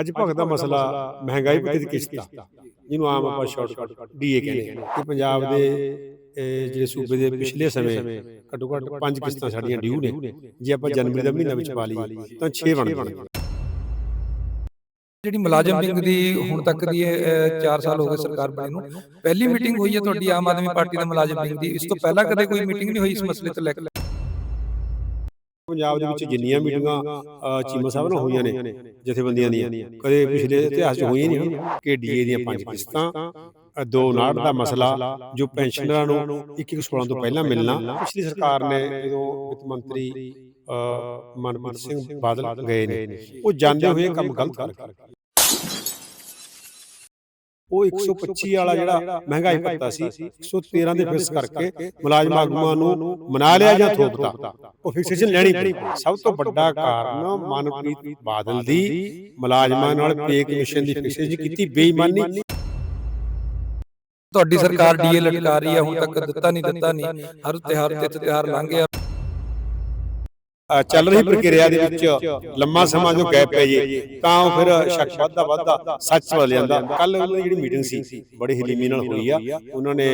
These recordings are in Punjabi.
ਅੱਜ ਭਗਤ ਦਾ ਮਸਲਾ ਮਹਿੰਗਾਈ ਦੀ ਕਿਸ਼ਤ ਦਾ ਜਿਹਨੂੰ ਆਮ ਆਪਾਂ ਸ਼ਾਰਟਕਟ ਡੀਏ ਕਹਿੰਦੇ ਆ ਕਿ ਪੰਜਾਬ ਦੇ ਇਹ ਜਿਹੜੇ ਸੂਬੇ ਦੇ ਪਿਛਲੇ ਸਮੇਂ ਘੱਟੋ ਘੱਟ ਪੰਜ ਕਿਸ਼ਤਾਂ ਸਾਡੀਆਂ ਡਿਊ ਨੇ। ਜੇ ਆਪਾਂ ਜਨਵਰੀ ਦਾ ਮਹੀਨਾ ਵਿੱਚ ਪਾ ਲਈਏ ਤਾਂ 6 ਬਣਦੀਆਂ ਜਿਹੜੀ ਮੁਲਾਜ਼ਮ ਵਿੰਗ ਦੀ ਹੁਣ ਤੱਕ ਦੀ 4 ਸਾਲ ਹੋ ਗਏ ਸਰਕਾਰ ਬਣੀ ਨੂੰ। ਪਹਿਲੀ ਮੀਟਿੰਗ ਹੋਈ ਹੈ ਤੁਹਾਡੀ ਆਮ ਆਦਮੀ ਪਾਰਟੀ ਦੇ ਮੁਲਾਜ਼ਮ ਵਿੰਗ ਦੀ। ਇਸ ਤੋਂ ਪਹਿਲਾਂ ਕਦੇ ਕੋਈ ਮੀਟਿੰਗ ਨਹੀਂ ਹੋਈ ਇਸ ਮਸਲੇ ਤੇ ਲੈ ਕੇ। ਪੰਜਾਬ ਦੇ ਵਿੱਚ ਜਿੰਨੀਆਂ ਮੀਟਿੰਗਾਂ ਚੀਮਾ ਸਾਹਿਬ ਨਾਲ ਹੋਈਆਂ ਨੇ ਜਥੇਬੰਦੀਆਂ ਦੀਆਂ। ਕਦੇ ਪਿਛਲੇ ਇਤਿਹਾਸ 'ਚ ਹੋਈਆਂ ਨਹੀਂ ਕਿ ਡੀਏ ਦੀਆਂ ਪੰਜ ਕਿਸ਼ਤਾਂ ਦੋ ਨਾੜ ਦਾ ਮਸਲਾ ਜੋ ਪੈਨਸ਼ਨਰਾਂ ਨੂੰ 21 16 ਤੋਂ ਪਹਿਲਾਂ ਮਿਲਣਾ। ਪਿਛਲੀ ਸਰਕਾਰ ਨੇ ਜਦੋਂ ਵਿੱਤ ਮੰਤਰੀ ਅ, ਮਨਪ੍ਰੀਤ ਸਿੰਘ ਬਾਦਲ ਗਏ ਨੇ ਉਹ ਜਾਂਦੇ ਹੋਏ ਕੰਮ ਗਲਤ ਕਰ ਉਹ 125 ਵਾਲਾ ਜਿਹੜਾ ਮਹਿੰਗਾਈ ਭੱਤਾ ਸੀ 113 ਦੇ ਫਿਕਸ ਕਰਕੇ ਮੁਲਾਜ਼ਮ ਆਗੂਆਂ ਨੂੰ ਮਨਾ ਲਿਆ ਜਾਂ ਥੋਪਤਾ? ਉਹ ਫਿਕਸੇਸ਼ਨ ਲੈਣੀ ਪਈ। ਸਭ ਤੋਂ ਵੱਡਾ ਕਾਰਨ ਮਨਪ੍ਰੀਤ ਬਾਦਲ ਦੀ ਮੁਲਾਜ਼ਮਾਂ ਨਾਲ ਪੇ ਕਮਿਸ਼ਨ ਦੀ ਫਿਕਸੇਸ਼ਨ ਕੀਤੀ ਬੇਈਮਾਨੀ। ਤੁਹਾਡੀ ਸਰਕਾਰ ਡੀਏ ਲਟਕਾ ਰਹੀ ਹੈ ਹੁਣ ਤੱਕ ਦਿੱਤਾ ਨਹੀਂ ਦਿੱਤਾ ਨਹੀਂ ਹਰ ਤਿਹਾਰ ਤੇ ਤਿਹਾਰ ਲੰਘ ਗਿਆ। ਚੱਲ ਰਹੀ ਪ੍ਰਕਿਰਿਆ ਦੇ ਵਿੱਚ ਲੰਮਾ ਸਮਾਂ ਜੋ ਗੈਪ ਪੈ ਜੇ ਤਾਂ ਉਹ ਫਿਰ ਸ਼ੱਕ ਵੱਧਦਾ ਵੱਧਦਾ ਸੱਚ ਬਦਲ ਜਾਂਦਾ। ਕੱਲ ਉਹਨਾਂ ਜਿਹੜੀ ਮੀਟਿੰਗ ਸੀ ਬੜੀ ਹਲੀਮੀ ਨਾਲ ਹੋਈ ਆ। ਉਹਨਾਂ ਨੇ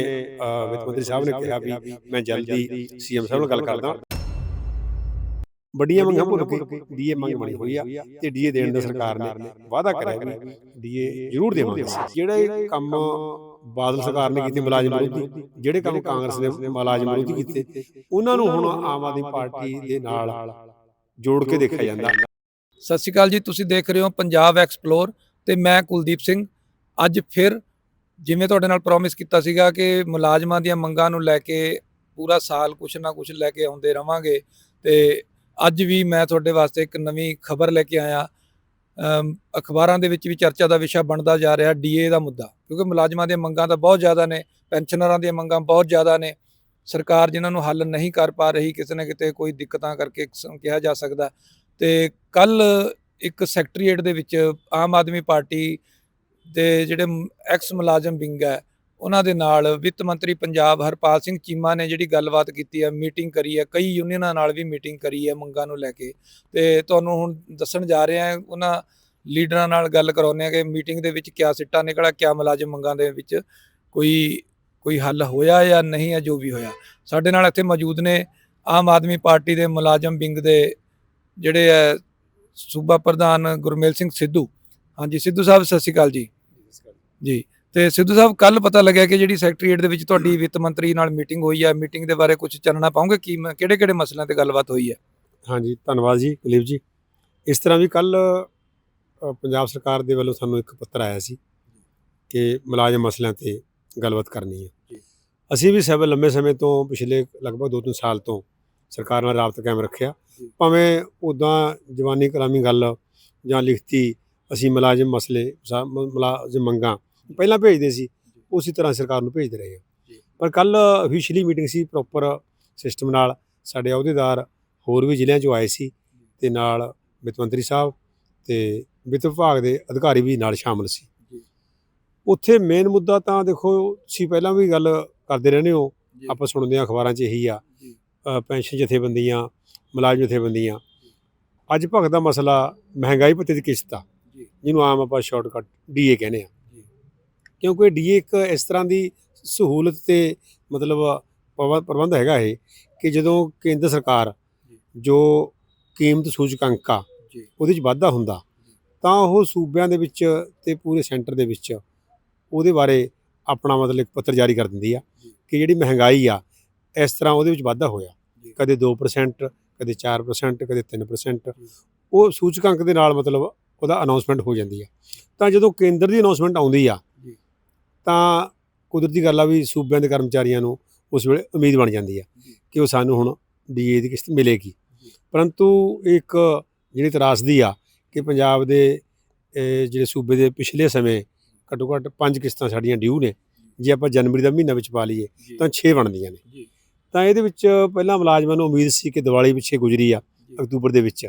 ਵਿੱਤ ਮੰਤਰੀ ਸਾਹਿਬ ਨੇ ਕਿਹਾ ਵੀ ਮੈਂ ਜਲਦੀ ਸੀਐਮ ਸਾਹਿਬ ਨਾਲ ਗੱਲ ਕਰਦਾ। ਵੱਡੀਆਂ ਮੰਗਾਂ ਭੁੱਲ ਕੇ ਡੀਏ ਮੰਗ ਬਣੀ ਹੋਈ ਆ ਤੇ ਡੀਏ ਦੇਣ ਦਾ ਸਰਕਾਰ ਨੇ ਵਾਅਦਾ ਕਰਿਆ ਵੀ ਡੀਏ ਜ਼ਰੂਰ ਦੇਵਾਂਗੇ। ਜਿਹੜਾ ਇਹ ਕੰਮ ਬਾਦਲ ਸਰਕਾਰ ਨੇ ਕੀਤੇ ਮੁਲਾਜ਼ਮ ਵਿਰੋਧੀ। ਜਿਹੜੇ ਕੰਮ ਕਾਂਗਰਸ ਨੇ ਮੁਲਾਜ਼ਮ ਵਿਰੋਧੀ ਕੀਤੇ ਉਹਨਾਂ ਨੂੰ ਹੁਣ ਆਮ ਆਦਮੀ ਪਾਰਟੀ ਦੇ ਨਾਲ ਜੋੜ ਕੇ ਦੇਖਿਆ ਜਾਂਦਾ। ਸਤਿ ਸ਼੍ਰੀ ਅਕਾਲ ਜੀ ਤੁਸੀਂ ਦੇਖ ਰਹੇ ਹੋ ਪੰਜਾਬ ਐਕਸਪਲੋਰ ਤੇ ਮੈਂ ਕੁਲਦੀਪ ਸਿੰਘ। ਅੱਜ ਫਿਰ ਜਿਵੇਂ ਤੁਹਾਡੇ ਨਾਲ ਪ੍ਰੋਮਿਸ ਕੀਤਾ ਸੀਗਾ ਕਿ ਮੁਲਾਜ਼ਮਾਂ ਦੀਆਂ ਮੰਗਾਂ ਨੂੰ ਲੈ ਕੇ ਪੂਰਾ ਸਾਲ ਕੁਛ ਨਾ ਕੁਛ ਲੈ ਕੇ ਆਉਂਦੇ ਰਵਾਂਗੇ ਤੇ ਅੱਜ ਵੀ ਮੈਂ ਤੁਹਾਡੇ ਵਾਸਤੇ ਇੱਕ ਨਵੀਂ ਖਬਰ ਲੈ ਕੇ ਆਇਆ। ਅਖਬਾਰਾਂ ਦੇ ਵਿੱਚ ਵੀ ਚਰਚਾ ਦਾ ਵਿਸ਼ਾ ਬਣਦਾ ਜਾ ਰਿਹਾ ਡੀਏ ਦਾ ਮੁੱਦਾ, ਕਿਉਂਕਿ ਮੁਲਾਜ਼ਮਾਂ ਦੀਆਂ ਮੰਗਾਂ ਤਾਂ ਬਹੁਤ ਜ਼ਿਆਦਾ ਨੇ, ਪੈਨਸ਼ਨਰਾਂ ਦੀਆਂ ਮੰਗਾਂ ਬਹੁਤ ਜ਼ਿਆਦਾ ਨੇ, ਸਰਕਾਰ ਜਿਨ੍ਹਾਂ ਨੂੰ ਹੱਲ ਨਹੀਂ ਕਰ ਪਾ ਰਹੀ, ਕਿਸੇ ਨਾ ਕਿਤੇ ਕੋਈ ਦਿੱਕਤਾਂ ਕਰਕੇ ਕਿਹਾ ਜਾ ਸਕਦਾ। ਤੇ ਕੱਲ ਇੱਕ ਸੈਕਟਰੀਏਟ ਦੇ ਵਿੱਚ ਆਮ ਆਦਮੀ ਪਾਰਟੀ ਦੇ ਜਿਹੜੇ ਐਕਸ ਮੁਲਾਜ਼ਮ ਵਿੰਗ ਹੈ ਉਹਨਾਂ ਦੇ ਨਾਲ ਵਿੱਤ ਮੰਤਰੀ ਪੰਜਾਬ ਹਰਪਾਲ ਸਿੰਘ ਚੀਮਾ ਨੇ ਜਿਹੜੀ ਗੱਲਬਾਤ ਕੀਤੀ ਹੈ ਮੀਟਿੰਗ ਕਰੀ ਹੈ ਕਈ ਯੂਨੀਅਨਾਂ ਨਾਲ ਵੀ ਮੀਟਿੰਗ ਕਰੀ ਹੈ ਮੰਗਾਂ ਨੂੰ ਲੈ ਕੇ। ਤੇ ਤੁਹਾਨੂੰ ਹੁਣ ਦੱਸਣ ਜਾ ਰਹੇ ਹਾਂ ਉਹਨਾਂ ਲੀਡਰਾਂ ਨਾਲ ਗੱਲ ਕਰਾਉਂਦੇ ਆ ਕਿ ਮੀਟਿੰਗ ਦੇ ਵਿੱਚ ਕਿਆ ਸਿੱਟਾ ਨਿਕਲਿਆ ਕਿਆ ਮੁਲਾਜ਼ਮ ਮੰਗਾਂ ਦੇ ਵਿੱਚ ਕੋਈ ਕੋਈ ਹੱਲ ਹੋਇਆ ਜਾਂ ਨਹੀਂ ਹੈ ਜੋ ਵੀ ਹੋਇਆ। ਸਾਡੇ ਨਾਲ ਇੱਥੇ ਮੌਜੂਦ ਨੇ ਆਮ ਆਦਮੀ ਪਾਰਟੀ ਦੇ ਮੁਲਾਜ਼ਮ ਵਿੰਗ ਦੇ ਜਿਹੜੇ ਹੈ ਸੂਬਾ ਪ੍ਰਧਾਨ ਗੁਰਮੇਲ ਸਿੰਘ ਸਿੱਧੂ। ਹਾਂਜੀ ਸਿੱਧੂ ਸਾਹਿਬ ਸਤਿ ਸ਼੍ਰੀ ਅਕਾਲ ਜੀ। ਜੀ। ਤੇ ਸਿੱਧੂ ਸਾਹਿਬ ਕੱਲ ਪਤਾ ਲੱਗਿਆ ਕਿ ਜਿਹੜੀ ਸੈਕਟਰੀਏਟ ਦੇ ਵਿੱਚ ਤੁਹਾਡੀ ਵਿੱਤ ਮੰਤਰੀ ਨਾਲ ਮੀਟਿੰਗ ਹੋਈ ਹੈ ਮੀਟਿੰਗ ਦੇ ਬਾਰੇ ਕੁਝ ਚਾਨਣਾ ਪਾਉਂਗੇ ਕੀ ਕਿਹੜੇ ਕਿਹੜੇ ਮਸਲਿਆਂ ਤੇ ਗੱਲਬਾਤ ਹੋਈ ਹੈ ਹਾਂਜੀ ਧੰਨਵਾਦ ਜੀ ਕੁਲਦੀਪ ਜੀ। ਇਸ ਤਰ੍ਹਾਂ ਵੀ ਕੱਲ ਪੰਜਾਬ ਸਰਕਾਰ ਦੇ ਵੱਲੋਂ ਸਾਨੂੰ ਇੱਕ ਪੱਤਰ ਆਇਆ ਸੀ ਕਿ ਮੁਲਾਜ਼ਮ ਮਸਲਿਆਂ ਤੇ ਗੱਲਬਾਤ ਕਰਨੀ ਹੈ। ਅਸੀਂ ਵੀ ਸਭ ਲੰਮੇ ਸਮੇਂ ਤੋਂ ਪਿਛਲੇ ਲਗਭਗ 2-3 ਸਾਲ ਤੋਂ ਸਰਕਾਰ ਨਾਲ ਰਾਬਤਾ ਕਾਇਮ ਰੱਖਿਆ। ਭਾਵੇਂ ਉਦਾਂ ਜਵਾਨੀ ਕਲਾਮੀ ਗੱਲ ਜਾਂ ਲਿਖਤੀ ਅਸੀਂ ਮੁਲਾਜ਼ਮ ਮਸਲੇ ਮੁਲਾਜ਼ਮ ਮੰਗਾਂ ਪਹਿਲਾਂ ਭੇਜਦੇ ਸੀ ਉਸੇ ਤਰ੍ਹਾਂ ਸਰਕਾਰ ਨੂੰ ਭੇਜਦੇ ਰਹੇ। ਹਾਂ ਪਰ ਕੱਲ ਅਫੀਸ਼ੀਅਲੀ ਮੀਟਿੰਗ ਸੀ ਪ੍ਰੋਪਰ ਸਿਸਟਮ ਨਾਲ ਸਾਡੇ ਅਹੁਦੇਦਾਰ ਹੋਰ ਵੀ ਜ਼ਿਲ੍ਹਿਆਂ 'ਚੋਂ ਆਏ ਸੀ ਤੇ ਨਾਲ ਵਿੱਤ ਮੰਤਰੀ ਸਾਹਿਬ ਤੇ ਵਿੱਤ ਵਿਭਾਗ ਦੇ ਅਧਿਕਾਰੀ ਵੀ ਨਾਲ ਸ਼ਾਮਲ ਸੀ ਜੀ। ਉੱਥੇ ਮੇਨ ਮੁੱਦਾ ਤਾਂ ਦੇਖੋ ਤੁਸੀਂ ਪਹਿਲਾਂ ਵੀ ਗੱਲ ਕਰਦੇ ਰਹਿੰਦੇ ਹੋ ਆਪਾਂ ਸੁਣਦੇ ਹਾਂ ਅਖਬਾਰਾਂ 'ਚ ਇਹੀ ਆ ਜੀ। ਅ, ਪੈਨਸ਼ਨ ਜਥੇਬੰਦੀਆਂ ਮੁਲਾਜ਼ਮ ਜਥੇਬੰਦੀਆਂ ਅੱਜ ਭਗਤ ਦਾ ਮਸਲਾ ਮਹਿੰਗਾਈ ਭੱਤੇ ਦੀ ਕਿਸ਼ਤ ਜੀ। ਜਿਹਨੂੰ ਆਮ ਆਪਾਂ ਸ਼ਾਰਟਕਟ ਡੀਏ ਕਹਿੰਦੇ ਆ। ਕਿਉਂਕਿ ਡੀਏ ਇੱਕ ਇਸ ਤਰ੍ਹਾਂ ਦੀ ਸਹੂਲਤ ਤੇ ਮਤਲਬ ਪ੍ਰਬੰਧ ਹੈਗਾ ਇਹ ਕਿ ਜਦੋਂ ਕੇਂਦਰ ਸਰਕਾਰ ਜੀ। ਕੀਮਤ ਸੂਚਕਾਂਕ ਆ ਜੀ। ਉਹਦੇ 'ਚ ਵਾਧਾ ਹੁੰਦਾ ਤਾਂ ਉਹ ਸੂਬਿਆਂ ਦੇ ਵਿੱਚ ਤੇ ਪੂਰੇ ਸੈਂਟਰ ਦੇ ਵਿੱਚ ਉਹਦੇ ਬਾਰੇ ਆਪਣਾ ਮਤਲਬ ਇੱਕ ਪੱਤਰ ਜਾਰੀ ਕਰ ਦਿੰਦੀ ਆ। ਕਿ ਜਿਹੜੀ ਮਹਿੰਗਾਈ ਆ ਇਸ ਤਰ੍ਹਾਂ ਉਹਦੇ ਵਿੱਚ ਵਾਧਾ ਹੋਇਆ। ਕਦੇ 2% ਕਦੇ 4% ਕਦੇ 3% ਜੀ। ਉਹ ਸੂਚਕਾਂਕ ਦੇ ਨਾਲ ਮਤਲਬ ਉਹਦਾ ਅਨਾਉਂਸਮੈਂਟ ਹੋ ਜਾਂਦੀ ਆ ਤਾਂ ਜਦੋਂ ਕੇਂਦਰ ਦੀ ਅਨਾਉਂਸਮੈਂਟ ਆਉਂਦੀ ਆ। ਤਾਂ ਕੁਦਰਤੀ ਗੱਲ ਆ ਵੀ ਸੂਬਿਆਂ ਦੇ ਕਰਮਚਾਰੀਆਂ ਨੂੰ ਉਸ ਵੇਲੇ ਉਮੀਦ ਬਣ ਜਾਂਦੀ ਆ। ਕਿ ਉਹ ਸਾਨੂੰ ਹੁਣ ਡੀਏ ਦੀ ਕਿਸ਼ਤ ਮਿਲੇਗੀ। ਪਰੰਤੂ ਇੱਕ ਜਿਹੜੀ ਤਰਾਸਦੀ ਆ ਕਿ ਪੰਜਾਬ ਦੇ ਜਿਹੜੇ ਸੂਬੇ ਦੇ ਪਿਛਲੇ ਸਮੇਂ ਘੱਟੋ ਘੱਟ ਪੰਜ ਕਿਸ਼ਤਾਂ ਸਾਡੀਆਂ ਡਿਊ ਨੇ ਜੇ ਆਪਾਂ ਜਨਵਰੀ ਦਾ ਮਹੀਨਾ ਵਿੱਚ ਪਾ ਲਈਏ ਤਾਂ 6 ਬਣਦੀਆਂ ਨੇ। ਤਾਂ ਇਹਦੇ ਵਿੱਚ ਪਹਿਲਾਂ ਮੁਲਾਜ਼ਮਾਂ ਨੂੰ ਉਮੀਦ ਸੀ ਕਿ ਦੀਵਾਲੀ ਪਿੱਛੇ ਗੁਜ਼ਰੀ ਆ ਅਕਤੂਬਰ ਦੇ ਵਿੱਚ।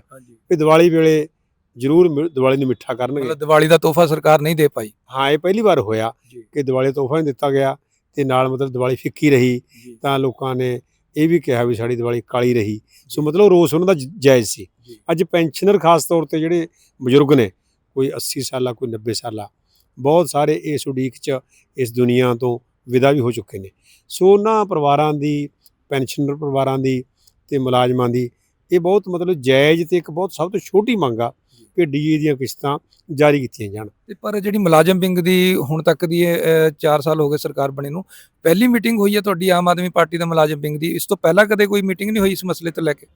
ਵੀ ਦੀਵਾਲੀ ਵੇਲੇ ਜ਼ਰੂਰ ਮਿ- ਦੀਵਾਲੀ ਨੂੰ ਮਿੱਠਾ ਕਰਨਗੇ। ਮਤਲਬ ਦੀਵਾਲੀ ਦਾ ਤੋਹਫਾ ਸਰਕਾਰ ਨਹੀਂ ਦੇ ਪਾਈ। ਹਾਂ ਇਹ ਪਹਿਲੀ ਵਾਰ ਹੋਇਆ ਜੀ। ਕਿ ਦੀਵਾਲੀ ਤੋਹਫਾ ਨਹੀਂ ਦਿੱਤਾ ਗਿਆ ਤੇ ਨਾਲ ਮਤਲਬ ਦੀਵਾਲੀ ਫਿੱਕੀ ਰਹੀ ਜੀ। ਤਾਂ ਲੋਕਾਂ ਨੇ ਇਹ ਵੀ ਕਿਹਾ ਵੀ ਸਾਡੀ ਦੀਵਾਲੀ ਕਾਲੀ ਰਹੀ। ਸੋ ਮਤਲਬ ਰੋਸ ਉਹਨਾਂ ਦਾ ਜ- ਜਾਇਜ਼ ਸੀ। ਜੀ। ਅੱਜ ਪੈਨਸ਼ਨਰ ਖਾਸ ਤੌਰ ਤੇ ਜਿਹੜੇ ਬਜ਼ੁਰਗ ਨੇ ਕੋਈ 80 ਸਾਲਾ ਕੋਈ 90 ਸਾਲਾ ਬਹੁਤ ਸਾਰੇ ਇਸ ਉਡੀਕ 'ਚ ਇਸ ਦੁਨੀਆ ਤੋਂ ਵਿਦਾ ਵੀ ਹੋ ਚੁੱਕੇ ਨੇ। ਸੋ ਉਹਨਾਂ ਪਰਿਵਾਰਾਂ ਦੀ ਪੈਨਸ਼ਨਰ ਪਰਿਵਾਰਾਂ ਦੀ ਤੇ ਮੁਲਾਜ਼ਮਾਂ ਦੀ ਇਹ ਬਹੁਤ ਮਤਲਬ ਜਾਇਜ਼ ਤੇ ਇੱਕ ਬਹੁਤ ਸਭ ਤੋਂ ਛੋਟੀ ਮੰਗ ਆ ਕਿ ਡੀਏ ਦੀਆਂ ਕਿਸ਼ਤਾਂ ਜਾਰੀ ਕੀਤੀਆਂ ਜਾਣ। ਤੇ ਪਰ ਜਿਹੜੀ ਮੁਲਾਜ਼ਮ ਵਿੰਗ ਦੀ ਹੁਣ ਤੱਕ ਦੀ 4 ਸਾਲ ਹੋ ਗਏ ਸਰਕਾਰ ਬਣੇ ਨੂੰ ਪਹਿਲੀ ਮੀਟਿੰਗ ਹੋਈ ਹੈ ਤੁਹਾਡੀ ਆਮ ਆਦਮੀ ਪਾਰਟੀ ਦੇ ਮੁਲਾਜ਼ਮ ਵਿੰਗ ਦੀ ਇਸ ਤੋਂ ਪਹਿਲਾਂ ਕਦੇ ਕੋਈ ਮੀਟਿੰਗ ਨਹੀਂ ਹੋਈ ਇਸ ਮਸਲੇ ਤੋਂ ਲੈ ਕੇ?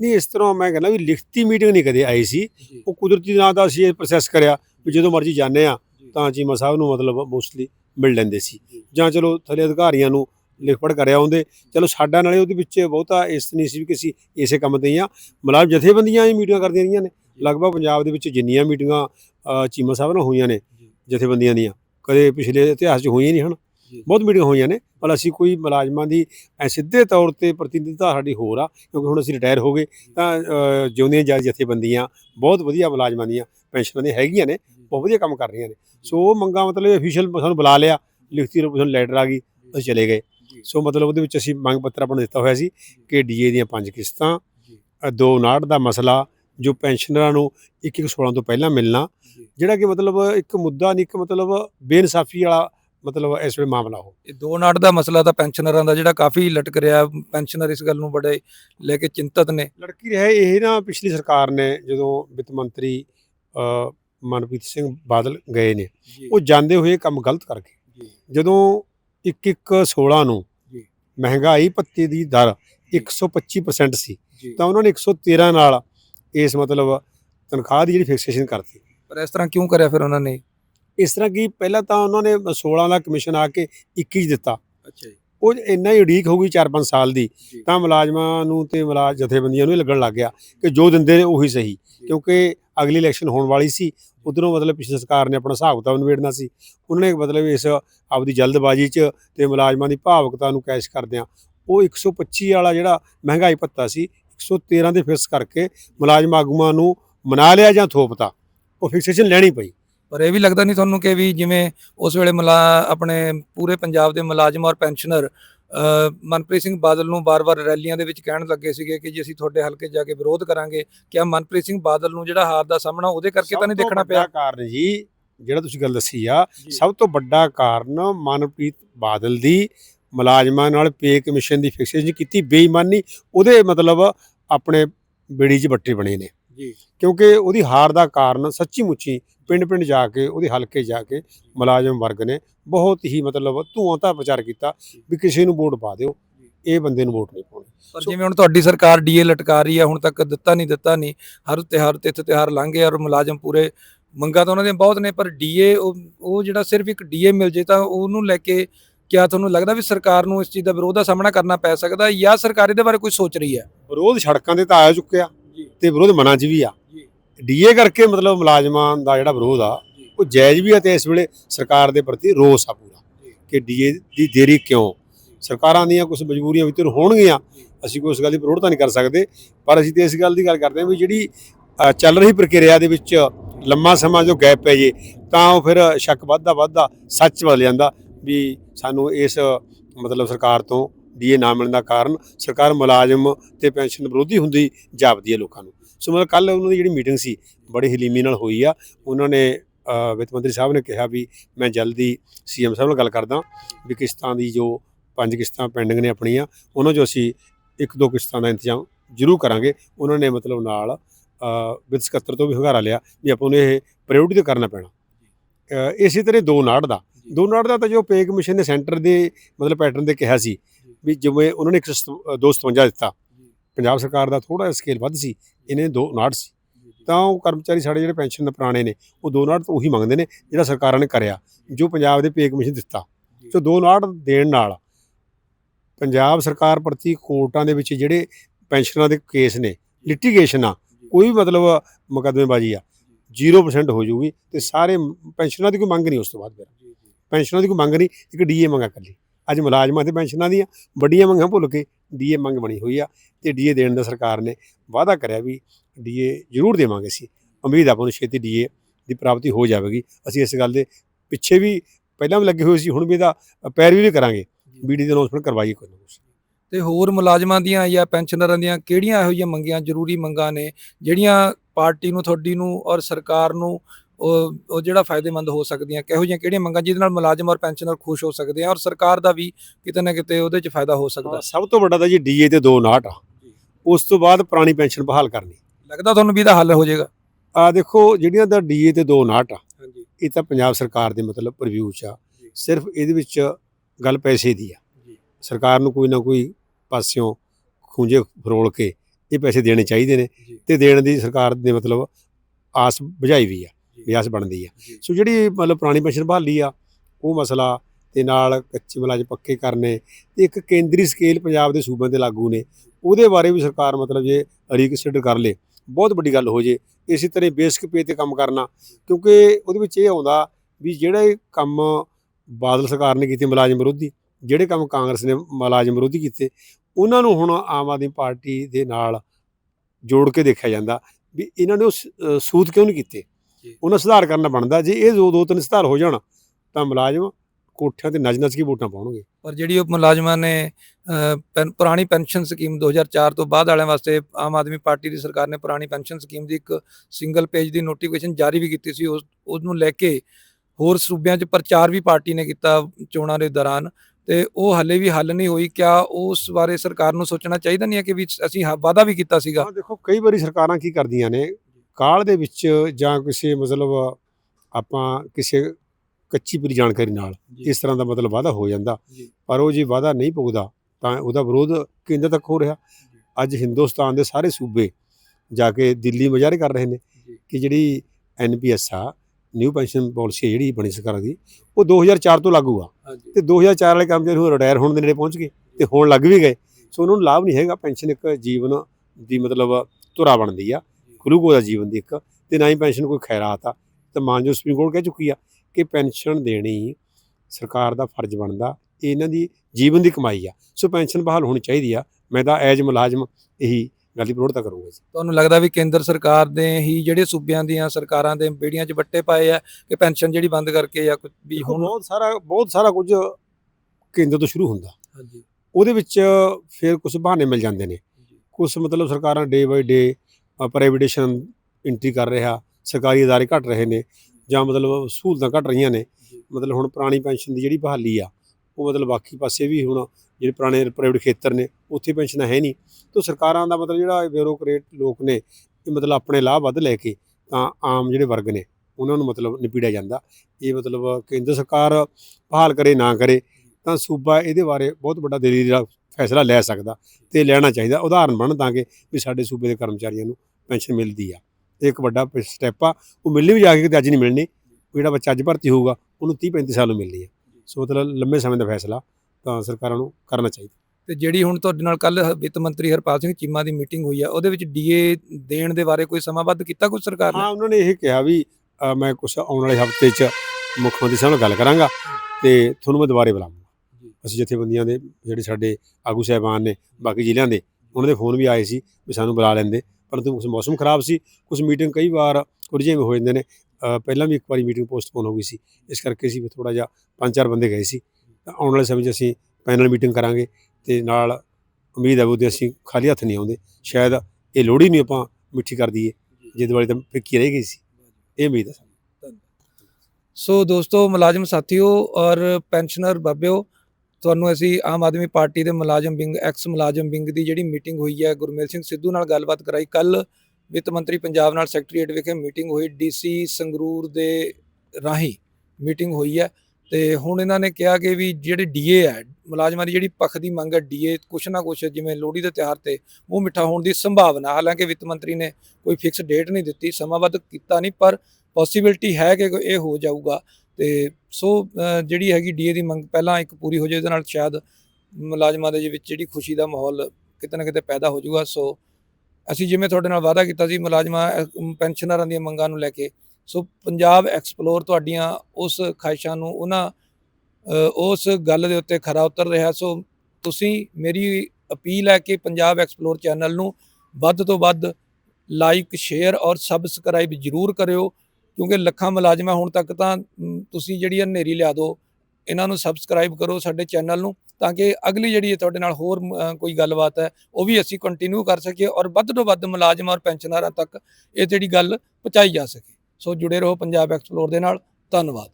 ਨਹੀਂ ਇਸ ਤਰ੍ਹਾਂ ਮੈਂ ਕਹਿੰਦਾ ਵੀ ਲਿਖਤੀ ਮੀਟਿੰਗ ਨਹੀਂ ਕਦੇ ਆਈ ਸੀ। ਉਹ ਕੁਦਰਤੀ ਨਾਂ ਦਾ ਅਸੀਂ ਇਹ ਪ੍ਰੋਸੈਸ ਕਰਿਆ ਵੀ ਜਦੋਂ ਮਰਜ਼ੀ ਜਾਂਦੇ ਆ ਤਾਂ ਚੀਮਾ ਸਾਹਿਬ ਨੂੰ ਮਤਲਬ ਮੋਸਟਲੀ ਮਿਲ ਲੈਂਦੇ ਸੀ। ਜਾਂ ਚਲੋ ਥੱਲੇ ਅਧਿਕਾਰੀਆਂ ਨੂੰ ਲਿਖ ਪੜ੍ਹ ਕਰਿਆ ਆਉਂਦੇ ਚਲੋ ਸਾਡਾ ਨਾਲੇ ਉਹਦੇ ਵਿੱਚ ਬਹੁਤਾ ਇਸ ਨਹੀਂ ਸੀ ਵੀ ਕਿ ਅਸੀਂ ਇਸੇ ਕੰਮ ਤੇ ਆ। ਮੁਲਾਜ਼ਮ ਜਥੇਬੰਦੀਆਂ ਹੀ ਮੀਟਿੰਗਾਂ ਕਰਦੀਆਂ ਰਹੀਆਂ ਨੇ। ਲਗਭਗ ਪੰਜਾਬ ਦੇ ਵਿੱਚ ਜਿੰਨੀਆਂ ਮੀਟਿੰਗਾਂ ਚੀਮਾ ਸਾਹਿਬ ਨਾਲ ਹੋਈਆਂ ਨੇ ਜਥੇਬੰਦੀਆਂ ਦੀਆਂ। ਕਦੇ ਪਿਛਲੇ ਇਤਿਹਾਸ 'ਚ ਹੋਈਆਂ ਨਹੀਂ ਹਨ। ਬਹੁਤ ਮੀਟਿੰਗਾਂ ਹੋਈਆਂ ਨੇ ਪਰ ਅਸੀਂ ਕੋਈ ਮੁਲਾਜ਼ਮਾਂ ਦੀ ਐ ਸਿੱਧੇ ਤੌਰ ਤੇ ਪ੍ਰਤੀਨਿਧਤਾ ਸਾਡੀ ਹੋਰ ਆ ਕਿਉਂਕਿ ਹੁਣ ਅਸੀਂ ਰਿਟਾਇਰ ਹੋ ਗਏ ਤਾਂ ਜਿਉਂਦੀਆਂ ਜਾ ਜਥੇਬੰਦੀਆਂ ਬਹੁਤ ਵਧੀਆ ਮੁਲਾਜ਼ਮਾਂ ਦੀਆਂ ਪੈਨਸ਼ਨਾਂ ਦੀਆਂ ਹੈਗੀਆਂ ਨੇ ਬਹੁਤ ਵਧੀਆ ਕੰਮ ਕਰ ਰਹੀਆਂ ਨੇ। ਸੋ ਉਹ ਮੰਗਾਂ ਮਤਲਬ ਅਫੀਸ਼ੀਅਲ ਸਾਨੂੰ ਬੁਲਾ ਲਿਆ ਲਿਖਤੀ ਰੂਪ ਵਿੱਚ ਲੈਟਰ ਆ ਗਈ ਅਸੀਂ ਚਲੇ ਗਏ। ਸੋ ਮਤਲਬ ਉਹਦੇ ਵਿੱਚ ਅਸੀਂ ਮੰਗ ਪੱਤਰ ਆਪਣਾ ਦਿੱਤਾ ਹੋਇਆ ਸੀ ਕਿ ਡੀਏ ਦੀਆਂ ਪੰਜ ਕਿਸ਼ਤਾਂ ਅ, ਦੋ ਨਾੜ ਦਾ ਮਸਲਾ ਜੋ ਪੈਨਸ਼ਨਰਾਂ ਨੂੰ 2116 ਤੋਂ ਪਹਿਲਾਂ ਮਿਲਣਾ ਜਿਹੜਾ ਕਿ ਮਤਲਬ ਇੱਕ ਮੁੱਦਾ ਨਹੀਂ ਇੱਕ ਮਤਲਬ ਬੇਇਨਸਾਫੀ ਵਾਲਾ ਮਤਲਬ ਇਸ ਵੇਲੇ ਮਾਮਲਾ ਹੋ ਇਹ ਦੋ ਨਾਟ ਦਾ ਮਸਲਾ ਤਾਂ ਪੈਨਸ਼ਨਰਾਂ ਦਾ ਜਿਹੜਾ ਕਾਫੀ ਲਟਕ ਰਿਹਾ ਪੈਨਸ਼ਨਰ ਇਸ ਗੱਲ ਨੂੰ ਬੜੇ ਲੈ ਕੇ ਚਿੰਤਤ ਨੇ। ਲੜਕੀ ਰਹੇ ਇਹ ਨਾ ਪਿਛਲੀ ਸਰਕਾਰ ਨੇ ਜਦੋਂ ਵਿੱਤ ਮੰਤਰੀ ਅ, ਮਨਪ੍ਰੀਤ ਸਿੰਘ ਬਾਦਲ ਗਏ ਨੇ ਉਹ ਜਾਂਦੇ ਹੋਏ ਕੰਮ ਗਲਤ ਕਰ ਗਏ ਜਦੋਂ 1116 ਨੂੰ ਜੀ। ਮਹਿੰਗਾਈ ਭੱਤੇ ਦੀ ਦਰ 125% ਸੀ ਤਾਂ ਉਹਨਾਂ ਨੇ 113 ਨਾਲ ਇਸ ਮਤਲਬ ਤਨਖਾਹ ਦੀ ਜਿਹੜੀ ਫਿਕਸੇਸ਼ਨ ਕਰਤੀ। ਪਰ ਇਸ ਤਰ੍ਹਾਂ ਕਿਉਂ ਕਰਿਆ ਫਿਰ ਉਹਨਾਂ ਨੇ? ਇਸ ਤਰ੍ਹਾਂ ਕੀ ਪਹਿਲਾਂ ਤਾਂ ਉਹਨਾਂ ਨੇ 16 ਦਾ ਕਮਿਸ਼ਨ ਆ ਕੇ 21 'ਚ ਦਿੱਤਾ। ਅੱਛਾ ਜੀ। ਉਹ ਇੰਨਾ ਹੀ ਉਡੀਕ ਹੋ ਗਈ 4-5 ਸਾਲ ਦੀ। ਤਾਂ ਮੁਲਾਜ਼ਮਾਂ ਨੂੰ ਤੇ ਮੁਲਾਜ਼ ਜਥੇਬੰਦੀਆਂ ਨੂੰ ਇਹ ਲੱਗਣ ਲੱਗ ਗਿਆ ਕਿ ਜੋ ਦਿੰਦੇ ਨੇ ਉਹੀ ਸਹੀ। ਕਿਉਂਕਿ ਅਗਲੀ ਇਲੈਕਸ਼ਨ ਹੋਣ ਵਾਲੀ ਸੀ। ਉਧਰੋਂ ਮਤਲਬ ਪਿਛਲੀ ਸਰਕਾਰ ਨੇ ਆਪਣਾ ਹਿਸਾਬ ਕਿਤਾਬ ਨਿਬੇੜਨਾ ਸੀ, ਉਹਨਾਂ ਨੇ ਮਤਲਬ ਇਸ ਆਪਦੀ ਜਲਦਬਾਜ਼ੀ 'ਚ ਤੇ ਮੁਲਾਜ਼ਮਾਂ ਦੀ ਭਾਵਕਤਾ ਨੂੰ ਕੈਸ਼ ਕਰਦਿਆਂ ਉਹ 125 ਵਾਲਾ ਜਿਹੜਾ ਮਹਿੰਗਾਈ ਭੱਤਾ ਸੀ 113 ਦੇ ਫਿਕਸ ਕਰਕੇ ਮੁਲਾਜ਼ਮ ਆਗੂਆਂ ਨੂੰ ਮਨਾ ਲਿਆ ਜਾਂ ਥੋਪਤਾ, ਉਹ ਫਿਕਸੇਸ਼ਨ ਲੈਣੀ ਪਈ। ਪਰ ਇਹ ਵੀ ਲੱਗਦਾ ਨਹੀਂ ਤੁਹਾਨੂੰ ਕਿ ਵੀ ਜਿਵੇਂ ਉਸ ਵੇਲੇ ਮਲਾ, ਆਪਣੇ ਪੂਰੇ ਪੰਜਾਬ ਦੇ ਮੁਲਾਜ਼ਮ ਔਰ ਪੈਨਸ਼ਨਰ ਮਨਪ੍ਰੀਤ ਸਿੰਘ ਬਾਦਲ ਨੂੰ ਬਾਰ-ਬਾਰ ਰੈਲੀਆਂ ਦੇ ਵਿੱਚ ਕਹਿਣ ਲੱਗੇ ਸੀਗੇ ਕਿ ਜੀ ਅਸੀਂ ਤੁਹਾਡੇ ਹਲਕੇ ਜਾ ਕੇ ਵਿਰੋਧ ਕਰਾਂਗੇ। ਕਿ ਮਨਪ੍ਰੀਤ ਸਿੰਘ ਬਾਦਲ ਨੂੰ ਜਿਹੜਾ ਹਾਰ ਦਾ ਸਾਹਮਣਾ ਉਹਦੇ ਕਰਕੇ ਤਾਂ ਨਹੀਂ ਦੇਖਣਾ ਪਿਆ? ਕਾਰਨ ਜੀ ਜਿਹੜਾ ਤੁਸੀਂ ਗੱਲ ਦੱਸੀ ਆ। ਸਭ ਤੋਂ ਵੱਡਾ ਕਾਰਨ ਮਨਪ੍ਰੀਤ ਬਾਦਲ ਦੀ ਮੁਲਾਜ਼ਮਾਂ ਨਾਲ ਪੇ ਕਮਿਸ਼ਨ ਦੀ ਫਿਕਸੇਸ਼ਨ ਕੀਤੀ ਬੇਈਮਾਨੀ ਉਹਦੇ ਮਤਲਬ ਆਪਣੇ ਬੇੜੀ 'ਚ ਬੱਟੇ ਬਣੇ ਨੇ। ਜੀ। ਕਿਉਂਕਿ ਉਹਦੀ ਹਾਰ ਦਾ ਕਾਰਨ ਸੱਚੀ ਮੁੱਚੀ ਪਿੰਡ ਪਿੰਡ ਜਾ ਕੇ ਉਹਦੇ ਹਲਕੇ ਜਾ ਕੇ ਮੁਲਾਜ਼ਮ ਵਰਗ ਨੇ ਬਹੁਤ ਹੀ ਮਤਲਬ ਧੂਆਂ ਪ੍ਰਚਾਰ ਕੀਤਾ ਵੀ ਕਿਸੇ ਨੂੰ ਵੋਟ ਪਾ ਦਿਓ ਇਹ ਬੰਦੇ ਨੂੰ ਵੋਟ ਨਹੀਂ ਪਾਉਣੀ। ਪਰ ਜਿਵੇਂ ਹੁਣ ਤੁਹਾਡੀ ਸਰਕਾਰ ਡੀਏ ਲਟਕਾ ਰਹੀ ਹੈ ਹੁਣ ਤੱਕ ਦਿੱਤਾ ਨਹੀਂ ਦਿੱਤਾ ਨਹੀਂ ਹਰ ਤਿਉਹਾਰ ਤਿੱਥ ਤਿਉਹਾਰ ਲੰਘ ਔਰ ਮੁਲਾਜ਼ਮ ਪੂਰੇ ਮੰਗਾਂ ਤਾਂ ਉਹਨਾਂ ਦੀਆਂ ਬਹੁਤ ਨੇ ਪਰ ਡੀਏ ਉਹ ਜਿਹੜਾ ਸਿਰਫ ਇੱਕ ਡੀਏ ਮਿਲ ਜੇ ਤਾਂ ਉਹਨੂੰ ਲੈ ਕੇ ਕਿਆ ਤੁਹਾਨੂੰ ਲੱਗਦਾ ਵੀ ਸਰਕਾਰ ਨੂੰ ਇਸ ਚੀਜ਼ ਦਾ ਵਿਰੋਧ ਦਾ ਸਾਹਮਣਾ ਕਰਨਾ ਪੈ ਸਕਦਾ ਜਾਂ ਸਰਕਾਰ ਇਹਦੇ ਬਾਰੇ ਕੋਈ ਸੋਚ ਰਹੀ ਹੈ? ਵਿਰੋਧ ਸੜਕਾਂ ਤੇ ਤਾਂ ਆ ਚੁੱਕਿਆ। ਤੇ ਵਿਰੋਧ ਮਨਾਂ 'ਚ ਵੀ ਆ। ਡੀਏ ਕਰਕੇ ਮਤਲਬ ਮੁਲਾਜ਼ਮਾਂ ਦਾ ਜਿਹੜਾ ਵਿਰੋਧ ਆ ਉਹ ਜਾਇਜ਼ ਵੀ ਆ ਤੇ ਇਸ ਵੇਲੇ ਸਰਕਾਰ ਦੇ ਪ੍ਰਤੀ ਰੋਸ ਆ ਪੂਰਾ। ਕਿ ਡੀਏ ਦੀ ਦੇਰੀ ਕਿਉਂ? ਸਰਕਾਰਾਂ ਦੀਆਂ ਕੁਝ ਮਜਬੂਰੀਆਂ ਵਿੱਚੋਂ ਹੋਣਗੀਆਂ। ਅਸੀਂ ਕੋਈ ਉਸ ਗੱਲ ਦੀ ਵਿਰੋਧਤਾ ਨਹੀਂ ਕਰ ਸਕਦੇ ਪਰ ਅਸੀਂ ਤੇ ਇਸ ਗੱਲ ਦੀ ਗੱਲ ਕਰਦੇ ਹਾਂ ਵੀ ਜਿਹੜੀ ਚੱਲ ਰਹੀ ਪ੍ਰਕਿਰਿਆ ਦੇ ਵਿੱਚ ਲੰਮਾ ਸਮਾਂ ਜੋ ਗੈਪ ਪੈ ਜੇ ਤਾਂ ਉਹ ਫਿਰ ਸ਼ੱਕ ਵੱਧਦਾ ਵੱਧਦਾ ਸੱਚ ਬਦਲ ਜਾਂਦਾ ਵੀ ਸਾਨੂੰ ਇਸ ਮਤਲਬ ਸਰਕਾਰ ਤੋਂ ਡੀਏ ਨਾ ਮਿਲਣ ਦਾ ਕਾਰਨ ਸਰਕਾਰ ਮੁਲਾਜ਼ਮ ਤੇ ਪੈਨਸ਼ਨ ਵਿਰੋਧੀ ਹੁੰਦੀ ਜਾਪਦੀ ਹੈ ਲੋਕਾਂ ਨੂੰ। ਸੋ ਮਤਲਬ ਕੱਲ ਉਹਨਾਂ ਦੀ ਜਿਹੜੀ ਮੀਟਿੰਗ ਸੀ ਬੜੀ ਹਲੀਮੀ ਨਾਲ ਹੋਈ ਆ। ਉਹਨਾਂ ਨੇ ਵਿੱਤ ਮੰਤਰੀ ਸਾਹਿਬ ਨੇ ਕਿਹਾ ਵੀ ਮੈਂ ਜਲਦੀ ਸੀਐਮ ਸਾਹਿਬ ਨਾਲ ਗੱਲ ਕਰਦਾ ਵੀ ਕਿਸ਼ਤਾਂ ਦੀ ਜੋ ਪੰਜ ਕਿਸ਼ਤਾਂ ਪੈਂਡਿੰਗ ਨੇ ਆਪਣੀਆਂ ਉਹਨਾਂ 'ਚੋਂ ਅਸੀਂ ਇੱਕ ਦੋ ਕਿਸ਼ਤਾਂ ਦਾ ਇੰਤਜ਼ਾਮ ਜ਼ਰੂਰ ਕਰਾਂਗੇ। ਉਹਨਾਂ ਨੇ ਮਤਲਬ ਨਾਲ ਵਿੱਤ ਸਕੱਤਰ ਤੋਂ ਵੀ ਹੰਗਾਰਾ ਲਿਆ ਵੀ ਆਪਾਂ ਨੂੰ ਇਹ ਪ੍ਰਾਇੋਰਟੀ ਤੇ ਕਰਨਾ ਪੈਣਾ। ਅ, ਇਸੇ ਤਰ੍ਹਾਂ ਦੋ ਨਾੜ ਦਾ। ਦੋ ਨਾੜ ਦਾ ਤਾਂ ਜੋ ਪੇ ਕਮਿਸ਼ਨ ਨੇ ਸੈਂਟਰ ਦੇ ਮਤਲਬ ਪੈਟਰਨ ਤੇ ਕਿਹਾ ਸੀ ਵੀ ਜਿਵੇਂ ਉਹਨਾਂ ਨੇ 157 ਦਿੱਤਾ। ਪੰਜਾਬ ਸਰਕਾਰ ਦਾ ਥੋੜਾ ਸਕੇਲ ਵੱਧ ਸੀ ਇਹਨੇ ਦੋ ਨਾੜ ਸੀ। ਤਾਂ ਉਹ ਕਰਮਚਾਰੀ ਸਾਡੇ ਜਿਹੜੇ ਪੈਨਸ਼ਨ ਦੇ ਪੁਰਾਣੇ ਨੇ ਉਹ ਦੋ ਨਾੜ ਤਾਂ ਉਹੀ ਮੰਗਦੇ ਨੇ ਜਿਹੜਾ ਸਰਕਾਰਾਂ ਨੇ ਕਰਿਆ ਜੋ ਪੰਜਾਬ ਦੇ ਪੇ ਕਮਿਸ਼ਨ ਦਿੱਤਾ। ਸੋ ਦੋ ਨਾੜ ਦੇਣ ਨਾਲ ਪੰਜਾਬ ਸਰਕਾਰ ਪ੍ਰਤੀ ਕੋਰਟਾਂ ਦੇ ਵਿੱਚ ਜਿਹੜੇ ਪੈਨਸ਼ਨਾਂ ਦੇ ਕੇਸ ਨੇ ਲਿਟੀਗੇਸ਼ਨ ਆ ਕੋਈ ਮਤਲਬ ਮੁਕੱਦਮੇਬਾਜ਼ੀ ਆ 0% ਹੋ ਜੂਗੀ ਤੇ ਸਾਰੇ ਪੈਨਸ਼ਨਾਂ ਦੀ ਕੋਈ ਮੰਗ ਨਹੀਂ ਉਸ ਤੋਂ ਬਾਅਦ ਫਿਰ। ਪੈਨਸ਼ਨਾਂ ਦੀ ਕੋਈ ਮੰਗ ਨਹੀਂ ਇੱਕ ਡੀਏ ਮੰਗਾ ਕੱਲੀ ਅੱਜ ਮੁਲਾਜ਼ਮਾਂ ਤੇ ਪੈਨਸ਼ਨਾਂ ਦੀਆਂ ਵੱਡੀਆਂ ਮੰਗਾਂ ਭੁੱਲ ਕੇ ਡੀਏ ਮੰਗ ਬਣੀ ਹੋਈ ਆ ਤੇ ਡੀਏ ਦੇਣ ਦਾ ਸਰਕਾਰ ਨੇ ਵਾਅਦਾ ਕਰਿਆ ਵੀ ਡੀਏ ਜ਼ਰੂਰ ਦੇਵਾਂਗੇ ਅਸੀਂ। ਉਮੀਦ ਆਪਾਂ ਨੂੰ ਛੇਤੀ ਡੀਏ ਦੀ ਪ੍ਰਾਪਤੀ ਹੋ ਜਾਵੇਗੀ। ਅਸੀਂ ਇਸ ਗੱਲ ਦੇ ਪਿੱਛੇ ਵੀ ਪਹਿਲਾਂ ਵੀ ਲੱਗੇ ਹੋਏ ਸੀ ਹੁਣ ਵੀ ਇਹਦਾ ਪੈਰਵੀ ਵੀ ਕਰਾਂਗੇ। ਬੀਡੀ ਦੀ ਅਨਾਉਂਸਮੈਂਟ ਕਰਵਾਈਏ ਕੋਈ ਨਾ ਕੁਛ। ਤੇ ਹੋਰ ਮੁਲਾਜ਼ਮਾਂ ਦੀਆਂ ਜਾਂ ਪੈਨਸ਼ਨਰਾਂ ਦੀਆਂ ਕਿਹੜੀਆਂ ਇਹੋ ਜਿਹੀਆਂ ਮੰਗੀਆਂ ਜ਼ਰੂਰੀ ਮੰਗਾਂ ਨੇ ਜਿਹੜੀਆਂ ਪਾਰਟੀ ਨੂੰ ਤੁਹਾਡੀ ਨੂੰ ਔਰ ਸਰਕਾਰ ਨੂੰ ਉਹ ਉਹ ਜਿਹੜਾ ਫਾਇਦੇਮੰਦ ਹੋ ਸਕਦੀਆਂ ਕਿਹੋ ਜਿਹੀਆਂ ਕਿਹੜੀਆਂ ਮੰਗਾਂ ਜਿਹਦੇ ਨਾਲ ਮੁਲਾਜ਼ਮ ਔਰ ਪੈਨਸ਼ਨਰ ਖੁਸ਼ ਹੋ ਸਕਦੇ ਆ ਔਰ ਸਰਕਾਰ ਦਾ ਵੀ ਕਿਤੇ ਨਾ ਕਿਤੇ ਉਹਦੇ 'ਚ ਫਾਇਦਾ ਹੋ ਸਕਦਾ। ਸਭ ਤੋਂ ਵੱਡਾ ਤਾਂ ਜੀ ਡੀਏ ਤੇ 259 ਆ। ਉਸ ਤੋਂ ਬਾਅਦ ਪੁਰਾਣੀ ਪੈਨਸ਼ਨ ਬਹਾਲ ਕਰਨੀ। ਲੱਗਦਾ ਤੁਹਾਨੂੰ ਵੀ ਇਹਦਾ ਹੱਲ ਹੋ ਜਾਏਗਾ? ਆ ਦੇਖੋ ਜਿਹੜੀਆਂ ਦਾ ਡੀਏ ਤੇ 259 ਆ ਹਾਂਜੀ। ਇਹ ਤਾਂ ਪੰਜਾਬ ਸਰਕਾਰ ਦੇ ਮਤਲਬ ਪ੍ਰੀਵਿਊ ਚ ਆ। ਸਿਰਫ ਇਹਦੇ ਵਿੱਚ ਗੱਲ ਪੈਸੇ ਦੀ ਆ। ਸਰਕਾਰ ਨੂੰ ਕੋਈ ਨਾ ਕੋਈ ਪਾਸਿਓਂ ਖੂੰਜੇ ਫਰੋਲ ਕੇ ਇਹ ਪੈਸੇ ਦੇਣੇ ਚਾਹੀਦੇ ਨੇ ਤੇ ਦੇਣ ਦੀ ਸਰਕਾਰ ਨੇ ਮਤਲਬ ਆਸ ਬੁਝਾਈ ਵੀ ਆ। ਜੀ। ਵੀ ਆਸ ਬਣਦੀ ਆ ਸੋ ਜਿਹੜੀ ਮਤਲਬ ਪੁਰਾਣੀ ਪੈਨਸ਼ਨ ਬਹਾਲੀ ਆ ਉਹ ਮਸਲਾ ਤੇ ਨਾਲ ਕੱਚੇ ਮੁਲਾਜ਼ਮ ਪੱਕੇ ਕਰਨੇ ਤੇ ਇੱਕ ਕੇਂਦਰੀ ਸਕੇਲ ਪੰਜਾਬ ਦੇ ਸੂਬਿਆਂ ਤੇ ਲਾਗੂ ਨੇ ਉਹਦੇ ਬਾਰੇ ਵੀ ਸਰਕਾਰ ਮਤਲਬ ਜੇ ਰੀਕਨਸੀਡਰ ਕਰ ਲੇ ਬਹੁਤ ਵੱਡੀ ਗੱਲ ਹੋ ਜੇ ਇਸੇ ਤਰ੍ਹਾਂ ਬੇਸਿਕ ਪੇ ਤੇ ਕੰਮ ਕਰਨਾ ਕਿਉਂਕਿ ਉਹਦੇ ਵਿੱਚ ਇਹ ਆਉਂਦਾ ਵੀ ਜਿਹੜੇ ਕੰਮ ਬਾਦਲ ਸਰਕਾਰ ਨੇ ਕੀਤੇ ਮੁਲਾਜ਼ਮ ਵਿਰੋਧੀ ਜਿਹੜੇ ਕੰਮ ਕਾਂਗਰਸ ਨੇ ਮੁਲਾਜ਼ਮ ਵਿਰੋਧੀ ਕੀਤੇ ਉਹਨਾਂ ਨੂੰ ਹੁਣ ਆਮ ਆਦਮੀ ਪਾਰਟੀ ਦੇ ਨਾਲ ਜੋੜ ਕੇ ਦੇਖਿਆ ਜਾਂਦਾ ਵੀ ਇਹਨਾਂ ਨੇ ਉਹ ਸੂਤ ਕਿਉਂ ਨਹੀਂ ਕੀਤੇ। ਉਹਨਾਂ ਸੁਧਾਰ ਕਰਨਾ ਬਣਦਾ। ਜੇ ਇਹ ਦੋ ਦੋ ਤਿੰਨ ਸੁਧਾਰ ਹੋ ਜਾਣ ਤਾਂ ਮੁਲਾਜ਼ਮ ਕੋਠਿਆਂ ਤੇ ਨੱਚ ਨੱਚ ਕੇ ਵੋਟਾਂ ਪਾਉਣਗੇ। ਪਰ ਜਿਹੜੀ ਉਹ ਮੁਲਾਜ਼ਮਾਂ ਨੇ ਪੁਰਾਣੀ ਪੈਨਸ਼ਨ ਸਕੀਮ 2004 ਤੋਂ ਬਾਅਦ ਵਾਲਿਆਂ ਵਾਸਤੇ ਆਮ ਆਦਮੀ ਪਾਰਟੀ ਦੀ ਸਰਕਾਰ ਨੇ ਪੁਰਾਣੀ ਪੈਨਸ਼ਨ ਸਕੀਮ ਦੀ ਇੱਕ ਸਿੰਗਲ ਪੇਜ ਦੀ ਨੋਟੀਫਿਕੇਸ਼ਨ ਜਾਰੀ ਵੀ ਕੀਤੀ ਸੀ। ਉਸ ਉਹਨੂੰ ਲੈ ਕੇ ਹੋਰ ਸੂਬਿਆਂ 'ਚ ਪ੍ਰਚਾਰ ਵੀ ਪਾਰਟੀ ਨੇ ਕੀਤਾ ਚੋਣਾਂ ਦੇ ਦੌਰਾਨ। ਤੇ ਉਹ ਹੱਲੇ ਵੀ ਹੱਲ ਨਹੀਂ ਹੋਈ। ਕਿਆ ਉਸ ਬਾਰੇ ਸਰਕਾਰ ਨੂੰ ਸੋਚਣਾ ਚਾਹੀਦਾ ਨਹੀਂ ਹੈ ਕਿ ਵੀ ਅਸੀਂ ਵਾਅਦਾ ਵੀ ਕੀਤਾ ਸੀਗਾ? ਹਾਂ ਦੇਖੋ ਕਈ ਵਾਰੀ ਸਰਕਾਰਾਂ ਕੀ ਕਰਦੀਆਂ ਨੇ ਕਾਲ ਦੇ ਵਿੱਚ ਜਾਂ ਕਿਸੇ ਮਤਲਬ ਆਪਾਂ ਕਿਸੇ ਕੱਚੀ ਪੂਰੀ ਜਾਣਕਾਰੀ ਨਾਲ ਇਸ ਤਰ੍ਹਾਂ ਦਾ ਮਤਲਬ ਵਾਅਦਾ ਹੋ ਜਾਂਦਾ। ਪਰ ਉਹ ਜੇ ਵਾਅਦਾ ਨਹੀਂ ਪੁੱਗਦਾ ਤਾਂ ਉਹਦਾ ਵਿਰੋਧ ਕੇਂਦਰ ਤੱਕ ਹੋ ਰਿਹਾ। ਅੱਜ ਹਿੰਦੁਸਤਾਨ ਦੇ ਸਾਰੇ ਸੂਬੇ ਜਾ ਕੇ ਦਿੱਲੀ ਮੁਜ਼ਾਹਰੇ ਕਰ ਰਹੇ ਨੇ। ਕਿ ਜਿਹੜੀ ਐਨਪੀਐਸ ਆ ਨਿਊ ਪੈਨਸ਼ਨ ਪਾਲਿਸੀ ਜਿਹੜੀ ਬਣੀ ਸਰਕਾਰ ਦੀ ਉਹ 2004 ਤੋਂ ਲਾਗੂ ਆ। ਤੇ 2004 ਵਾਲੇ ਕਰਮਚਾਰੀ ਹੁਣ ਰਿਟਾਇਰ ਹੋਣ ਦੇ ਨੇੜੇ ਪਹੁੰਚ ਗਏ ਤੇ ਹੋਣ ਲੱਗ ਵੀ ਗਏ। ਸੋ ਉਹਨਾਂ ਨੂੰ ਲਾਭ ਨਹੀਂ ਹੈਗਾ ਪੈਨਸ਼ਨ ਇੱਕ ਜੀਵਨ ਦੀ ਮਤਲਬ ਧੁਰਾ ਬਣਦੀ ਆ। ਗੁਰੂ ਦਾ ਜੀਵਨ ਦੀ ਇੱਕ ਤੇ ਨਾ ਹੀ ਪੈਨਸ਼ਨ ਕੋਈ ਖੈਰਾਤ ਆ। ਤੇ ਮਾਨਜੋ ਸੁਪਰੀਮ ਕੋਰਟ ਕਹਿ ਚੁੱਕੀ ਆ ਕਿ ਪੈਨਸ਼ਨ ਦੇਣੀ ਸਰਕਾਰ ਦਾ ਫਰਜ਼ ਬਣਦਾ ਇਹ ਇਹਨਾਂ ਦੀ ਜੀਵਨ ਦੀ ਕਮਾਈ ਆ। ਸੋ ਪੈਨਸ਼ਨ ਬਹਾਲ ਹੋਣੀ ਚਾਹੀਦੀ ਆ। ਮੈਂ ਤਾਂ ਐਜ ਮੁਲਾਜ਼ਮ ਇਹੀ ਗੱਲ ਦੀ ਵਿਰੋਧਤਾ ਕਰੂੰਗਾ ਜੀ। ਤੁਹਾਨੂੰ ਲੱਗਦਾ ਵੀ ਕੇਂਦਰ ਸਰਕਾਰ ਦੇ ਹੀ ਜਿਹੜੇ ਸੂਬਿਆਂ ਦੀਆਂ ਸਰਕਾਰਾਂ ਦੇ ਬੇੜੀਆਂ 'ਚ ਵੱਟੇ ਪਾਏ ਆ ਕਿ ਪੈਨਸ਼ਨ ਜਿਹੜੀ ਬੰਦ ਕਰਕੇ ਜਾਂ ਕੁਝ ਵੀ ਹੁਣ ਬਹੁਤ ਸਾਰਾ ਬਹੁਤ ਸਾਰਾ ਕੁਝ ਕੇਂਦਰ ਤੋਂ ਸ਼ੁਰੂ ਹੁੰਦਾ। ਹਾਂਜੀ। ਉਹਦੇ ਵਿੱਚ ਫਿਰ ਕੁਝ ਬਹਾਨੇ ਮਿਲ ਜਾਂਦੇ ਨੇ। ਕੁਝ ਮਤਲਬ ਸਰਕਾਰਾਂ ਡੇ ਬਾਈ ਡੇ ਪ੍ਰਾਈਵੇਟੇਸ਼ਨ ਐਂਟਰੀ ਕਰ ਰਿਹਾ ਸਰਕਾਰੀ ਅਦਾਰੇ ਘਟ ਰਹੇ ਨੇ ਜਾਂ ਮਤਲਬ ਸਹੂਲਤਾਂ ਘਟ ਰਹੀਆਂ ਨੇ ਮਤਲਬ ਹੁਣ ਪੁਰਾਣੀ ਪੈਨਸ਼ਨ ਦੀ ਜਿਹੜੀ ਬਹਾਲੀ ਆ ਉਹ ਮਤਲਬ ਬਾਕੀ ਪਾਸੇ ਵੀ ਹੁਣ ਜਿਹੜੇ ਪੁਰਾਣੇ ਪ੍ਰਾਈਵੇਟ ਖੇਤਰ ਨੇ ਉੱਥੇ ਪੈਨਸ਼ਨਾਂ ਹੈ ਨਹੀਂ। ਤਾਂ ਸਰਕਾਰਾਂ ਦਾ ਮਤਲਬ ਜਿਹੜਾ ਬਿਊਰੋਕਰੇਟ ਲੋਕ ਨੇ ਇਹ ਮਤਲਬ ਆਪਣੇ ਲਾਭ ਵੱਧ ਲੈ ਕੇ ਤਾਂ ਆਮ ਜਿਹੜੇ ਵਰਗ ਨੇ ਉਹਨਾਂ ਨੂੰ ਮਤਲਬ ਨਿਪੀੜਿਆ ਜਾਂਦਾ। ਇਹ ਮਤਲਬ ਕੇਂਦਰ ਸਰਕਾਰ ਬਹਾਲ ਕਰੇ ਨਾ ਕਰੇ ਤਾਂ ਸੂਬਾ ਇਹਦੇ ਬਾਰੇ ਬਹੁਤ ਵੱਡਾ ਦਲੀਲ ਦਾ ਫੈਸਲਾ ਲੈ ਸਕਦਾ ਤੇ ਲੈਣਾ ਚਾਹੀਦਾ। ਉਦਾਹਰਨ ਬਣ ਤਾਂ ਕਿ ਵੀ ਸਾਡੇ ਸੂਬੇ ਦੇ ਕਰਮਚਾਰੀਆਂ ਨੂੰ ਪੈਨਸ਼ਨ ਮਿਲਦੀ ਆ। ਇਹ ਇੱਕ ਵੱਡਾ ਸਟੈਪ ਆ ਉਹ ਮਿਲਣੀ ਵੀ ਜਾ ਕੇ ਕਿਤੇ ਅੱਜ ਨਹੀਂ ਮਿਲਣੀ। ਜਿਹੜਾ ਬੱਚਾ ਅੱਜ ਭਰਤੀ ਹੋਊਗਾ ਉਹਨੂੰ 30 35 ਸਾਲ ਨੂੰ ਮਿਲਣੀ ਹੈ ਸੋ ਮਤਲਬ ਲੰਮੇ ਸਮੇਂ ਦਾ ਫੈਸਲਾ ਤਾਂ ਸਰਕਾਰਾਂ ਨੂੰ ਕਰਨਾ ਚਾਹੀਦਾ। ਤੇ ਜਿਹੜੀ ਹੁਣ ਤੁਹਾਡੇ ਨਾਲ ਕੱਲ ਵਿੱਤ ਮੰਤਰੀ ਹਰਪਾਲ ਸਿੰਘ ਚੀਮਾ ਦੀ ਮੀਟਿੰਗ ਹੋਈ ਆ ਉਹਦੇ ਵਿੱਚ ਡੀਏ ਦੇਣ ਦੇ ਬਾਰੇ ਕੋਈ ਸਮਾਬੱਧ ਕੀਤਾ ਕੁਝ ਸਰਕਾਰ ਨੇ? ਹਾਂ ਉਹਨਾਂ ਨੇ ਇਹ ਕਿਹਾ ਵੀ ਮੈਂ ਕੁਝ ਆਉਣ ਵਾਲੇ ਹਫ਼ਤੇ 'ਚ ਮੁੱਖ ਮੰਤਰੀ ਸਾਹਿਬ ਨਾਲ ਗੱਲ ਕਰਾਂਗਾ ਤੇ ਤੁਹਾਨੂੰ ਮੈਂ ਦੁਬਾਰੇ ਬੁਲਾਵਾਂਗਾ। ਅਸੀਂ ਜਥੇਬੰਦੀਆਂ ਦੇ ਜਿਹੜੇ ਸਾਡੇ ਆਗੂ ਸਾਹਿਬਾਨ ਨੇ, ਬਾਕੀ ਜ਼ਿਲ੍ਹਿਆਂ ਦੇ, ਉਹਨਾਂ ਦੇ ਫੋਨ ਵੀ ਆਏ ਸੀ ਵੀ ਸਾਨੂੰ ਬੁਲਾ ਲੈਂਦੇ। ਪਰੰਤੂ ਕੁਝ ਮੌਸਮ ਖਰਾਬ ਸੀ ਕੁਝ ਮੀਟਿੰਗ ਕਈ ਵਾਰ ਉਲਝੇ ਹੋ ਜਾਂਦੇ ਨੇ। ਪਹਿਲਾਂ ਵੀ ਇੱਕ ਵਾਰੀ ਮੀਟਿੰਗ ਪੋਸਟਪੋਨ ਹੋ ਗਈ ਸੀ। ਇਸ ਕਰਕੇ ਅਸੀਂ ਥੋੜਾ ਜਿਹਾ ਪੰਜ ਚਾਰ ਬੰਦੇ ਗਏ ਸੀ। ਤਾਂ ਆਉਣ ਵਾਲੇ ਸਮੇਂ 'ਚ ਅਸੀਂ ਪੈਨਲ ਮੀਟਿੰਗ ਕਰਾਂਗੇ ਤੇ ਨਾਲ ਉਮੀਦ ਹੈ ਵੀ ਅਸੀਂ ਖਾਲੀ ਹੱਥ ਨਹੀਂ ਆਉਂਦੇ। ਸ਼ਾਇਦ ਇਹ ਲੋੜੀ ਨਹੀਂ ਆਪਾਂ ਮਿੱਠੀ ਕਰ ਦਈਏ। ਜੇ ਦੀਵਾਲੀ ਤਾਂ ਫਿੱਕੀ ਰਹਿ ਗਈ ਸੀ। ਇਹ ਉਮੀਦ ਹੈ ਸੋ ਦੋਸਤੋ, ਮੁਲਾਜ਼ਮ ਸਾਥੀਓ ਔਰ ਪੈਨਸ਼ਨਰ ਬਾਬਿਓ ਤੁਹਾਨੂੰ ਅਸੀਂ ਆਮ ਆਦਮੀ ਪਾਰਟੀ ਦੇ ਮੁਲਾਜ਼ਮ ਵਿੰਗ ਐਕਸ ਮੁਲਾਜ਼ਮ ਵਿੰਗ ਦੀ ਜਿਹੜੀ ਮੀਟਿੰਗ ਹੋਈ ਹੈ, ਗੁਰਮੇਲ ਸਿੰਘ ਸਿੱਧੂ ਨਾਲ ਗੱਲਬਾਤ ਕਰਾਈ। ਕੱਲ ਵਿੱਤ ਮੰਤਰੀ ਪੰਜਾਬ ਨਾਲ ਸੈਕਟਰੀਏਟ ਵਿਖੇ ਮੀਟਿੰਗ ਹੋਈ, ਡੀਸੀ ਸੰਗਰੂਰ ਦੇ ਰਾਹੀਂ ਮੀਟਿੰਗ ਹੋਈ ਹੈ। ਤੇ ਹੁਣ ਇਹਨਾਂ ਨੇ ਕਿਹਾ ਕਿ ਵੀ ਜਿਹੜੇ ਡੀਏ ਹੈ, ਮੁਲਾਜ਼ਮਾਂ ਦੀ ਜਿਹੜੀ ਪੱਖ ਦੀ ਮੰਗ ਹੈ ਡੀਏ, ਕੁਛ ਨਾ ਕੁਛ ਜਿਵੇਂ ਲੋਹੜੀ ਦੇ ਤਿਉਹਾਰ ਤੇ ਉਹ ਮਿੱਠਾ ਹੋਣ ਦੀ ਸੰਭਾਵਨਾ, ਹਾਲਾਂਕਿ ਵਿੱਤ ਮੰਤਰੀ ਨੇ ਕੋਈ ਫਿਕਸ ਡੇਟ ਨਹੀਂ ਦਿੱਤੀ ਸਮਾਬੱਧ ਕੀਤਾ ਨਹੀਂ, ਪਰ ਪੋਸਿਬਿਲਿਟੀ ਹੈ ਕਿ ਇਹ ਹੋ ਜਾਊਗਾ। ਤੇ ਸੋ ਜਿਹੜੀ ਹੈਗੀ ਡੀਏ ਦੀ ਮੰਗ ਪਹਿਲਾਂ ਇੱਕ ਪੂਰੀ ਹੋ ਜਾਏ, ਇਹਦੇ ਨਾਲ ਸ਼ਾਇਦ ਮੁਲਾਜ਼ਮਾਂ ਦੇ ਵਿੱਚ ਜਿਹੜੀ ਖੁਸ਼ੀ ਦਾ ਮਾਹੌਲ ਕਿਤੇ ਨਾ ਕਿਤੇ ਪੈਦਾ ਹੋ ਜਾਊਗਾ। ਸੋ, ਅਸੀਂ ਜਿਵੇਂ ਤੁਹਾਡੇ ਨਾਲ ਵਾਅਦਾ ਕੀਤਾ ਸੀ, ਮੁਲਾਜ਼ਮਾਂ ਪੈਨਸ਼ਨਰਾਂ ਦੀਆਂ ਮੰਗਾਂ ਨੂੰ ਲੈ ਕੇ, ਸੋ ਪੰਜਾਬ ਐਕਸਪਲੋਰ ਤੁਹਾਡੀਆਂ ਉਸ ਖਾਹਿਸ਼ਾਂ ਨੂੰ, ਉਹਨਾਂ ਉਸ ਗੱਲ ਦੇ ਉੱਤੇ ਖਰਾ ਉਤਰ ਰਿਹਾ। ਸੋ, ਤੁਸੀਂ ਮੇਰੀ ਅਪੀਲ ਹੈ ਕਿ ਪੰਜਾਬ ਐਕਸਪਲੋਰ ਚੈਨਲ ਨੂੰ ਵੱਧ ਤੋਂ ਵੱਧ ਲਾਈਕ, ਸ਼ੇਅਰ ਔਰ ਸਬਸਕ੍ਰਾਈਬ ਜ਼ਰੂਰ ਕਰਿਓ। ਕਿਉਂਕਿ ਲੱਖਾਂ ਮੁਲਾਜ਼ਮ ਹੁਣ ਤੱਕ ਤਾਂ ਤੁਸੀਂ ਜਿਹੜੀ ਆ ਹਨੇਰੀ ਲਿਆ ਦਿਓ, ਇਹਨਾਂ ਨੂੰ ਸਬਸਕ੍ਰਾਈਬ ਕਰੋ ਸਾਡੇ ਚੈਨਲ ਨੂੰ ਤਾਂ ਕਿ ਅਗਲੀ ਜਿਹੜੀ ਹੈ ਤੁਹਾਡੇ ਨਾਲ ਹੋਰ ਕੋਈ ਗੱਲਬਾਤ ਹੈ, ਉਹ ਵੀ ਅਸੀਂ ਕੰਟੀਨਿਊ ਕਰ ਸਕੀਏ ਔਰ ਵੱਧ ਤੋਂ ਵੱਧ ਮੁਲਾਜ਼ਮ ਔਰ ਪੈਨਸ਼ਨਰਾਂ ਤੱਕ ਇਹ ਜਿਹੜੀ ਗੱਲ ਪਹੁੰਚਾਈ ਜਾ ਸਕੇ। ਸੋ ਜੁੜੇ ਰਹੋ ਪੰਜਾਬ ਐਕਸਪਲੋਰ ਦੇ ਨਾਲ, ਧੰਨਵਾਦ।